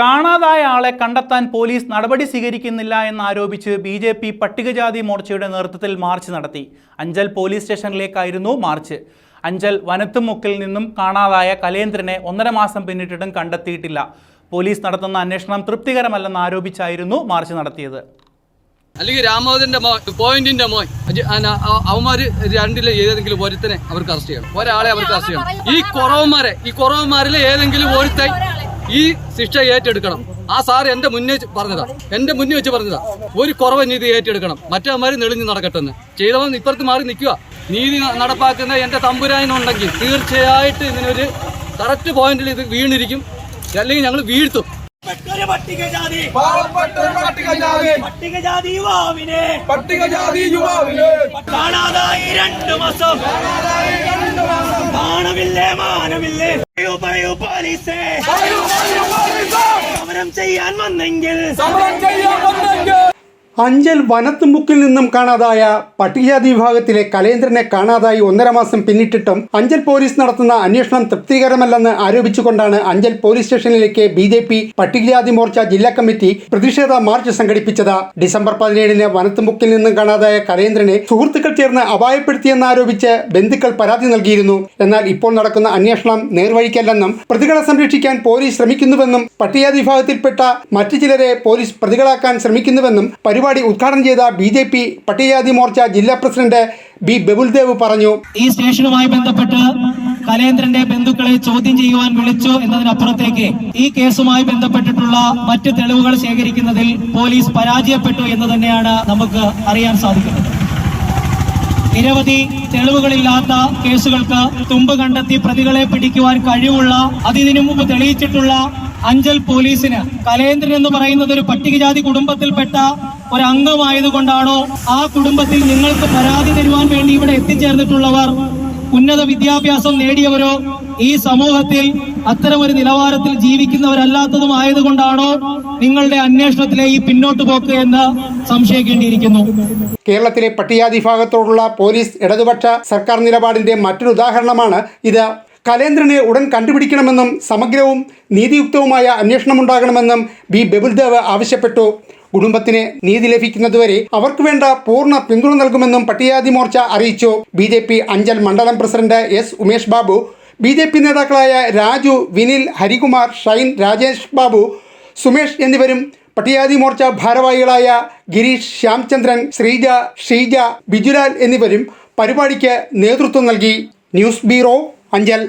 കാണാതായ ആളെ കണ്ടെത്താൻ പോലീസ് നടപടി സ്വീകരിക്കുന്നില്ല എന്നാരോപിച്ച് ബി ജെ പി പട്ടികജാതി മോർച്ചയുടെ നേതൃത്വത്തിൽ മാർച്ച് നടത്തി. അഞ്ചൽ പോലീസ് സ്റ്റേഷനിലേക്കായിരുന്നു മാർച്ച്. അഞ്ചൽ വനത്തുമുക്കിൽ നിന്നും കാണാതായ കലേന്ദ്രനെ ഒന്നര മാസം പിന്നിട്ടിട്ടും കണ്ടെത്തിയിട്ടില്ല. പോലീസ് നടത്തുന്ന അന്വേഷണം തൃപ്തികരമല്ലെന്ന് ആരോപിച്ചായിരുന്നു മാർച്ച് നടത്തിയത്. അല്ലെങ്കിൽ രാമോദരന്റെ മോ പോയിന്റിന്റെ മോൻ അവന്മാര് രണ്ടിലെ ഏതെങ്കിലും ഒരുത്തനെ അവർക്ക് അറസ്റ്റ് ചെയ്യണം. ഒരാളെ അവർക്ക് അറസ്റ്റ് ചെയ്യണം. ഈ കുറവന്മാരെ ഈ കുറവന്മാരിലെ ഏതെങ്കിലും ഒരുത്തൻ ഈ ശിക്ഷ ഏറ്റെടുക്കണം. ആ സാർ എന്റെ മുന്നേ പറഞ്ഞതാ. എന്റെ മുന്നേ വെച്ച് പറഞ്ഞതാ. ഒരു കുറവ് നീതി ഏറ്റെടുക്കണം. മറ്റവന്മാര് നെളിഞ്ഞ് നടക്കട്ടെന്ന്. ചെയ്തവൻ ഇപ്പുറത്ത് മാറി നിൽക്കുക. നീതി നടപ്പാക്കുന്ന എന്റെ തമ്പുരാനുണ്ടെങ്കിൽ തീർച്ചയായിട്ടും ഇതിനൊരു കറക്റ്റ് പോയിന്റിൽ ഇത് വീണിരിക്കും. അല്ലെങ്കിൽ ഞങ്ങൾ വീഴ്ത്തും. പട്ടികജാതി. പട്ടികജാതി. യുവാവിനെ. പട്ടികജാതി യുവാവിന്. കാണാതായി രണ്ടു മാസം. മാനമില്ലേ മാനമില്ലേ. പറയൂ, പറയൂ പോലീസേ. സമരം ചെയ്യാൻ വന്നെങ്കിൽ സമരം ചെയ്യാൻ വന്നെങ്കിൽ അഞ്ചൽ വനത്തുമുക്കിൽ നിന്നും കാണാതായ പട്ടികജാതി വിഭാഗത്തിലെ കലേന്ദ്രനെ കാണാതായി ഒന്നര മാസം പിന്നിട്ടിട്ടും അഞ്ചൽ പോലീസ് നടത്തുന്ന അന്വേഷണം തൃപ്തികരമല്ലെന്ന് ആരോപിച്ചുകൊണ്ടാണ് അഞ്ചൽ പോലീസ് സ്റ്റേഷനിലേക്ക് ബി ജെ പി പട്ടികജാതി മോർച്ച ജില്ലാ കമ്മിറ്റി പ്രതിഷേധ മാർച്ച് സംഘടിപ്പിച്ചത്. ഡിസംബർ പതിനേഴിന് വനത്തുമുക്കിൽ നിന്നും കാണാതായ കലേന്ദ്രനെ സുഹൃത്തുക്കൾ ചേർന്ന് അപായപ്പെടുത്തിയെന്നാരോപിച്ച് ബന്ധുക്കൾ പരാതി നൽകിയിരുന്നു. എന്നാൽ ഇപ്പോൾ നടക്കുന്ന അന്വേഷണം നേർവഴിക്കല്ലെന്നും പ്രതികളെ സംരക്ഷിക്കാൻ പോലീസ് ശ്രമിക്കുന്നുവെന്നും പട്ടികജാതി വിഭാഗത്തിൽപ്പെട്ട മറ്റു ചിലരെ പോലീസ് പ്രതികളാക്കാൻ ശ്രമിക്കുന്നുവെന്നും പരിപാടി ഉദ്ഘാടനം ചെയ്ത ബി ജെ പി പട്ടികജാതി മോർച്ച ജില്ലാ പ്രസിഡന്റ് ബി ബബുൽദേവ് പറഞ്ഞു. ഈ സ്റ്റേഷനുമായി ബന്ധപ്പെട്ട് കലേന്ദ്രന്റെ ബന്ധുക്കളെ ചോദ്യം ചെയ്യുവാൻ വിളിച്ചു എന്നതിനപ്പുറത്തേക്ക് ഈ കേസുമായി ബന്ധപ്പെട്ടിട്ടുള്ള മറ്റ് തെളിവുകൾ ശേഖരിക്കുന്നതിൽ പോലീസ് പരാജയപ്പെട്ടു എന്ന് തന്നെയാണ് നമുക്ക് അറിയാൻ സാധിക്കുന്നത്. നിരവധി തെളിവുകളില്ലാത്ത കേസുകൾക്ക് തുമ്പ് കണ്ടെത്തി പ്രതികളെ പിടിക്കുവാൻ കഴിവുള്ള അതിനു മുമ്പ് തെളിയിച്ചിട്ടുള്ള അഞ്ചൽ പോലീസിന് കലേന്ദ്രൻ എന്ന് പറയുന്നത് ഒരു പട്ടികജാതി കുടുംബത്തിൽപ്പെട്ട ഒരു അംഗമായതുകൊണ്ടാണോ ആ കുടുംബത്തിൽ നിങ്ങൾക്ക് പരാതി തരുവാൻ വേണ്ടി ഇവിടെ എത്തിച്ചേർന്നിട്ടുള്ളവർ? ഉന്നത വിദ്യാഭ്യാസം നേടിയവരോ? ഈ സമൂഹത്തിൽ അത്തരമൊരു നിലവാരത്തിൽ ജീവിക്കുന്നവരല്ലാത്തതും ആയതുകൊണ്ടാണോ നിങ്ങളുടെ അന്വേഷണത്തിലെ ഈ പിന്നോട്ട് പോക്ക് എന്ന് സംശയിക്കേണ്ടിയിരിക്കുന്നു? കേരളത്തിലെ പട്ടികജാതി വിഭാഗത്തോടുള്ള പോലീസ് ഇടതുപക്ഷ സർക്കാർ നിലപാടിന്റെ മറ്റൊരു ഉദാഹരണമാണ് ഇത്. കലേന്ദ്രനെ ഉടൻ കണ്ടുപിടിക്കണമെന്നും സമഗ്രവും നീതിയുക്തവുമായ അന്വേഷണം ഉണ്ടാകണമെന്നും ബി. ബബുൽദേവ് ആവശ്യപ്പെട്ടു. കുടുംബത്തിന് നീതി ലഭിക്കുന്നതുവരെ അവർക്ക് വേണ്ട പൂർണ പിന്തുണ നൽകുമെന്നും പട്ടികജാതി മോർച്ച അറിയിച്ചു. ബി ജെ പി അഞ്ചൽ മണ്ഡലം president S Umesh Babu B J P നേതാക്കളായ രാജു വിനിൽ ഹരികുമാർ ഷൈൻ രാജേഷ് ബാബു സുമേഷ് എന്നിവരും പട്ടികജാതി മോർച്ച ഭാരവാഹികളായ ഗിരീഷ് ശ്യാംചന്ദ്രൻ ശ്രീജ ഷീജ ബിജുലാൽ എന്നിവരും പരിപാടിക്ക് നേതൃത്വം നൽകി. News bureau Anchal.